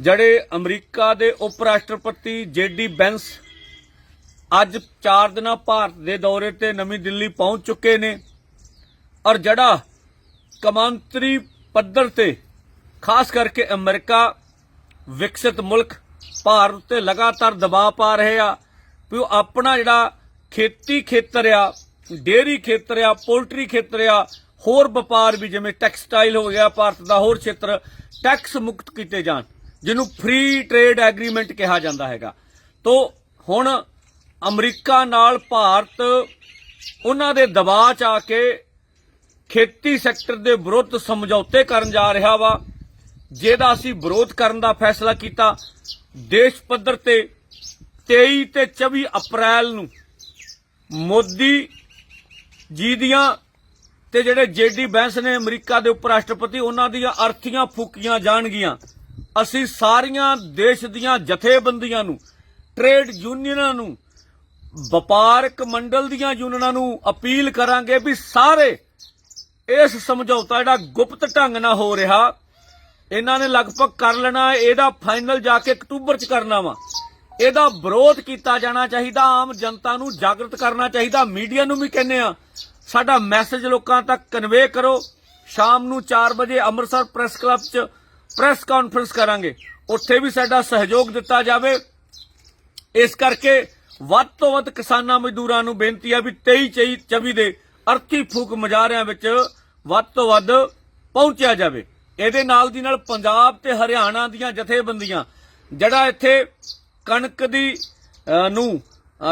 ਜਿਹੜੇ ਅਮਰੀਕਾ ਦੇ ਉਪ ਰਾਸ਼ਟਰਪਤੀ ਜੇਡੀ ਬੈਂਸ ਅੱਜ 4 ਦਿਨਾਂ ਭਾਰਤ ਦੇ ਦੌਰੇ ਤੇ ਨਵੀਂ ਦਿੱਲੀ ਪਹੁੰਚ ਚੁੱਕੇ ਨੇ ਔਰ ਜਿਹੜਾ ਕਮਾਂਤਰੀ ਪੱਧਰ ਤੇ ਖਾਸ ਕਰਕੇ ਅਮਰੀਕਾ ਵਿਕਸਿਤ ਮੁਲਕ ਭਾਰਤ ਤੇ ਲਗਾਤਾਰ ਦਬਾਅ ਪਾ ਰਹੇ ਆ, ਵੀ ਉਹ ਆਪਣਾ ਜਿਹੜਾ ਖੇਤੀ ਖੇਤਰ ਆ, ਡੇਅਰੀ ਖੇਤਰ ਆ, ਪੋਲਟਰੀ ਖੇਤਰ ਆ, ਹੋਰ ਵਪਾਰ ਵੀ ਜਿਵੇਂ ਟੈਕਸਟਾਈਲ ਹੋ ਗਿਆ ਭਾਰਤ ਦਾ ਹੋਰ ਖੇਤਰ, ਟੈਕਸ ਮੁਕਤ ਕੀਤੇ ਜਾਣ। ਜਿਹਨੂੰ ਫ੍ਰੀ ਟ੍ਰੇਡ ਐਗਰੀਮੈਂਟ ਕਿਹਾ ਜਾਂਦਾ ਹੈਗਾ। ਤੋਂ ਹੁਣ ਅਮਰੀਕਾ ਨਾਲ ਭਾਰਤ, ਉਹਨਾਂ ਦੇ ਦਬਾਅ ਚ ਆ ਕੇ ਖੇਤੀ ਸੈਕਟਰ ਦੇ ਵਿਰੁੱਧ ਸਮਝੌਤੇ ਕਰਨ ਜਾ ਰਿਹਾ ਵਾ, ਜਿਹਦਾ ਅਸੀਂ ਵਿਰੋਧ ਕਰਨ ਦਾ ਫੈਸਲਾ ਕੀਤਾ। ਦੇਸ਼ ਪੱਧਰ ਤੇ 23 ਤੇ 24 ਅਪ੍ਰੈਲ ਨੂੰ ਮੋਦੀ ਜੀ ਦੀਆਂ ਤੇ ਜਿਹੜੇ ਜੇਡੀ ਬੈਂਸ ਨੇ ਅਮਰੀਕਾ ਦੇ ਉਪ ਰਾਸ਼ਟਰਪਤੀ ਉਹਨਾਂ ਦੀਆਂ ਅਰਥੀਆਂ ਫੂਕੀਆਂ ਜਾਣਗੀਆਂ। ਅਸੀਂ ਸਾਰੀਆਂ ਦੇਸ਼ ਦੀਆਂ ਜਥੇਬੰਦੀਆਂ ਨੂੰ ਟ੍ਰੇਡ ਯੂਨੀਅਨਾਂ ਨੂੰ, ਵਪਾਰਕ ਮੰਡਲ ਦੀਆਂ ਯੂਨੀਅਨਾਂ ਨੂੰ ਅਪੀਲ ਕਰਾਂਗੇ ਵੀ ਸਾਰੇ ਇਸ ਸਮਝੌਤਾ ਜਿਹੜਾ ਗੁਪਤ ਢੰਗ ਨਾਲ ਹੋ ਰਿਹਾ, ਇਹਨਾਂ ਨੇ ਲਗਭਗ ਕਰ ਲੈਣਾ ਇਹਦਾ ਫਾਈਨਲ ਜਾ ਕੇ ਅਕਤੂਬਰ ਚ ਕਰਨਾ ਵਾ। ਇਹਦਾ ਵਿਰੋਧ ਕੀਤਾ ਜਾਣਾ ਚਾਹੀਦਾ, ਆਮ ਜਨਤਾ ਨੂੰ ਜਾਗਰਤ ਕਰਨਾ ਚਾਹੀਦਾ, ਮੀਡੀਆ ਨੂੰ ਵੀ ਕਹਿੰਦੇ ਆ ਸਾਡਾ ਮੈਸੇਜ ਲੋਕਾਂ ਤੱਕ ਕਨਵੇ ਕਰੋ। ਸ਼ਾਮ ਨੂੰ 4 ਵਜੇ ਅੰਮ੍ਰਿਤਸਰ ਪ੍ਰੈਸ ਕਲੱਬ 'ਚ ਪ੍ਰੈਸ ਕਾਨਫਰੰਸ ਕਰਾਂਗੇ। ਉੱਥੇ ਵੀ ਸਾਡਾ ਸਹਿਯੋਗ ਦਿੱਤਾ ਜਾਵੇ। ਇਸ ਕਰਕੇ ਵੱਧ ਤੋਂ ਵੱਧ ਕਿਸਾਨਾਂ ਮਜ਼ਦੂਰਾਂ ਨੂੰ ਬੇਨਤੀ ਹੈ ਵੀ 23 24 ਦੇ ਅਰਥੀ ਫੂਕ ਮੁਜ਼ਾਹਰਿਆਂ ਵਿੱਚ ਵੱਧ ਤੋਂ ਵੱਧ ਪਹੁੰਚਿਆ ਜਾਵੇ। ਇਹਦੇ ਨਾਲ ਦੀ ਨਾਲ ਪੰਜਾਬ ਤੇ ਹਰਿਆਣਾ ਦੀਆਂ ਜਥੇਬੰਦੀਆਂ, ਜਿਹੜਾ ਇੱਥੇ ਕਣਕ ਦੀ ਨੂੰ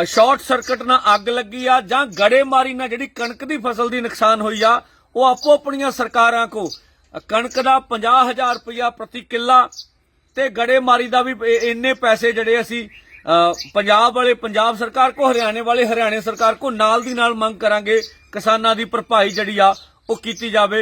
ਸ਼ਾਰਟ ਸਰਕਟ ਨਾਲ ਅੱਗ ਲੱਗੀ ਆ ਜਾਂ ਗੜੇਮਾਰੀ ਨਾਲ ਜਿਹੜੀ ਕਣਕ ਦੀ ਫਸਲ ਦੀ ਨੁਕਸਾਨ ਹੋਈ ਆ, ਉਹ ਆਪੋ ਆਪਣੀਆਂ ਸਰਕਾਰਾਂ ਕੋ ਕਣਕ ਦਾ 50000 ਰੁਪਇਆ ਪ੍ਰਤੀ ਕਿੱਲਾ ਤੇ ਗੜੇਮਾਰੀ ਦਾ ਵੀ ਇੰਨੇ ਪੈਸੇ ਜਿਹੜੇ ਅਸੀਂ ਪੰਜਾਬ ਵਾਲੇ, ਪੰਜਾਬ ਸਰਕਾਰ ਕੋ, ਹਰਿਆਣੇ ਵਾਲੇ, ਹਰਿਆਣੇ ਸਰਕਾਰ ਕੋ ਨਾਲ ਦੀ ਨਾਲ ਮੰਗ ਕਰਾਂਗੇ ਕਿਸਾਨਾਂ ਦੀ ਭਰਪਾਈ ਜਿਹੜੀ ਆ ਉਹ ਕੀਤੀ ਜਾਵੇ।